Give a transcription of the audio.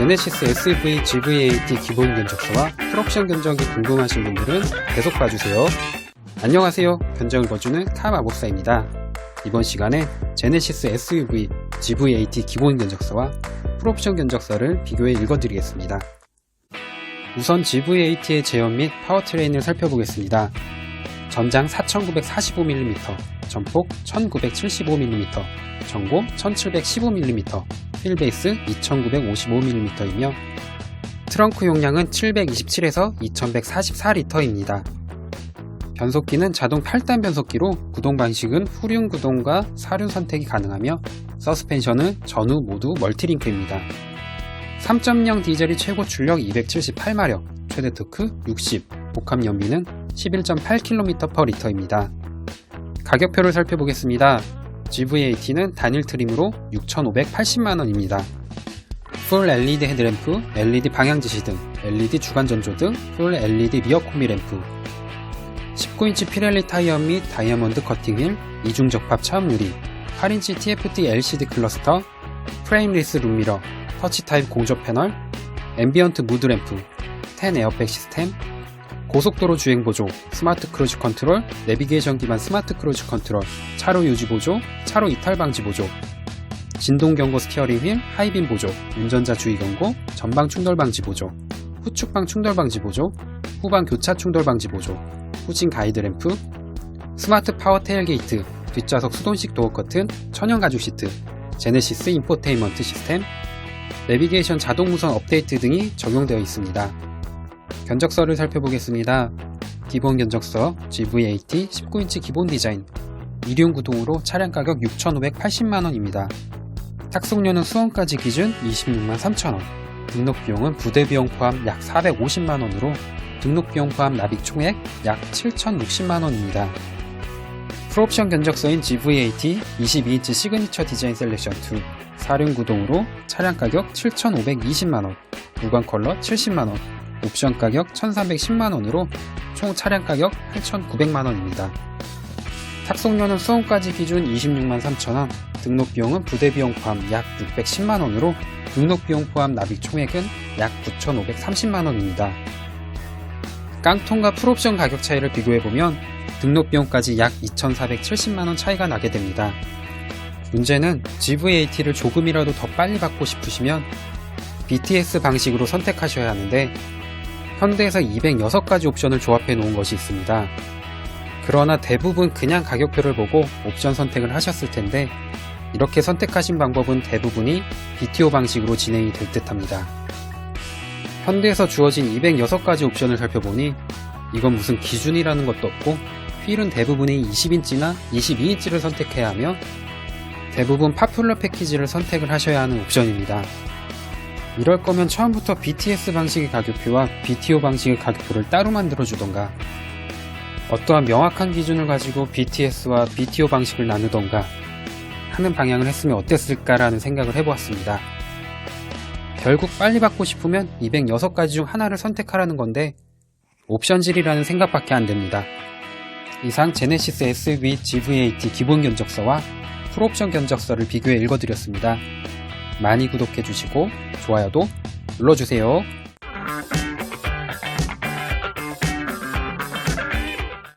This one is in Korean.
제네시스 SV GVAT 기본 견적서와 풀옵션 견적이 궁금하신 분들은 계속 봐주세요. 안녕하세요. 견적을 봐주는 카 마법사입니다. 이번 시간에 제네시스 SUV GVAT 기본 견적서와 풀옵션 견적서를 비교해 읽어드리겠습니다. 우선 GVAT의 제형 및 파워트레인을 살펴보겠습니다. 전장 4945mm, 전폭 1975mm, 전고 1715mm, 휠베이스 2955mm이며 트렁크 용량은 727에서 2144리터입니다. 변속기는 자동 8단 변속기로 구동 방식은 후륜 구동과 사륜 선택이 가능하며 서스펜션은 전후 모두 멀티링크입니다. 3.0 디젤이 최고 출력 278마력, 최대 토크 60, 복합 연비는 11.8km/L입니다. 가격표를 살펴보겠습니다. GVAT는 단일 트림으로 6,580만원입니다. 풀 LED 헤드램프, LED 방향 지시 등, LED 주간 전조 등, 풀 LED 리어 코미 램프, 19인치 피렐리 타이어 및 다이아몬드 커팅 휠, 이중 적합 차음 유리, 8인치 TFT LCD 클러스터, 프레임리스 룸미러, 터치 타입 공조 패널, 앰비언트 무드 램프, 10 에어백 시스템, 고속도로 주행 보조, 스마트 크루즈 컨트롤, 내비게이션 기반 스마트 크루즈 컨트롤, 차로 유지 보조, 차로 이탈 방지 보조, 진동 경고 스티어링 휠, 하이빔 보조, 운전자 주의 경고, 전방 충돌 방지 보조, 후측방 충돌 방지 보조, 후방 교차 충돌 방지 보조, 후진 가이드 램프, 스마트 파워 테일 게이트, 뒷좌석 수동식 도어 커튼, 천연 가죽 시트, 제네시스 인포테인먼트 시스템, 내비게이션 자동 무선 업데이트 등이 적용되어 있습니다. 견적서를 살펴보겠습니다. 기본 견적서 GVAT 19인치 기본 디자인 이륜 구동으로 차량 가격 6,580만원입니다. 탁송료는 수원까지 기준 26만 3천원 등록 비용은 부대 비용 포함 약 450만원으로 등록 비용 포함 납입 총액 약 7,060만원입니다. 풀옵션 견적서인 GVAT 22인치 시그니처 디자인 셀렉션 2 사륜 구동으로 차량 가격 7,520만원 무광 컬러 70만원 옵션 가격 1,310만원으로 총 차량 가격 8,900만원입니다. 탁송료는 수원까지 기준 26만 3천원, 등록 비용은 부대 비용 포함 약 610만 원으로 등록 비용 포함 납입 총액은 약 9,530만 원입니다. 깡통과 풀옵션 가격 차이를 비교해 보면 등록 비용까지 약 2,470만 원 차이가 나게 됩니다. 문제는 GVAT를 조금이라도 더 빨리 받고 싶으시면 BTS 방식으로 선택하셔야 하는데 현대에서 206가지 옵션을 조합해 놓은 것이 있습니다. 그러나 대부분 그냥 가격표를 보고 옵션 선택을 하셨을 텐데 이렇게 선택하신 방법은 대부분이 BTO 방식으로 진행이 될 듯 합니다. 현대에서 주어진 206가지 옵션을 살펴보니 이건 무슨 기준이라는 것도 없고 휠은 대부분이 20인치나 22인치를 선택해야 하며 대부분 파퓰러 패키지를 선택을 하셔야 하는 옵션입니다. 이럴 거면 처음부터 BTS 방식의 가격표와 BTO 방식의 가격표를 따로 만들어 주던가 어떠한 명확한 기준을 가지고 BTS와 BTO 방식을 나누던가 하는 방향을 했으면 어땠을까라는 생각을 해보았습니다. 결국 빨리 받고 싶으면 206가지 중 하나를 선택하라는 건데 옵션질이라는 생각밖에 안 됩니다. 이상 제네시스 SV GVAT 기본 견적서와 풀옵션 견적서를 비교해 읽어드렸습니다. 많이 구독해주시고 좋아요도 눌러주세요.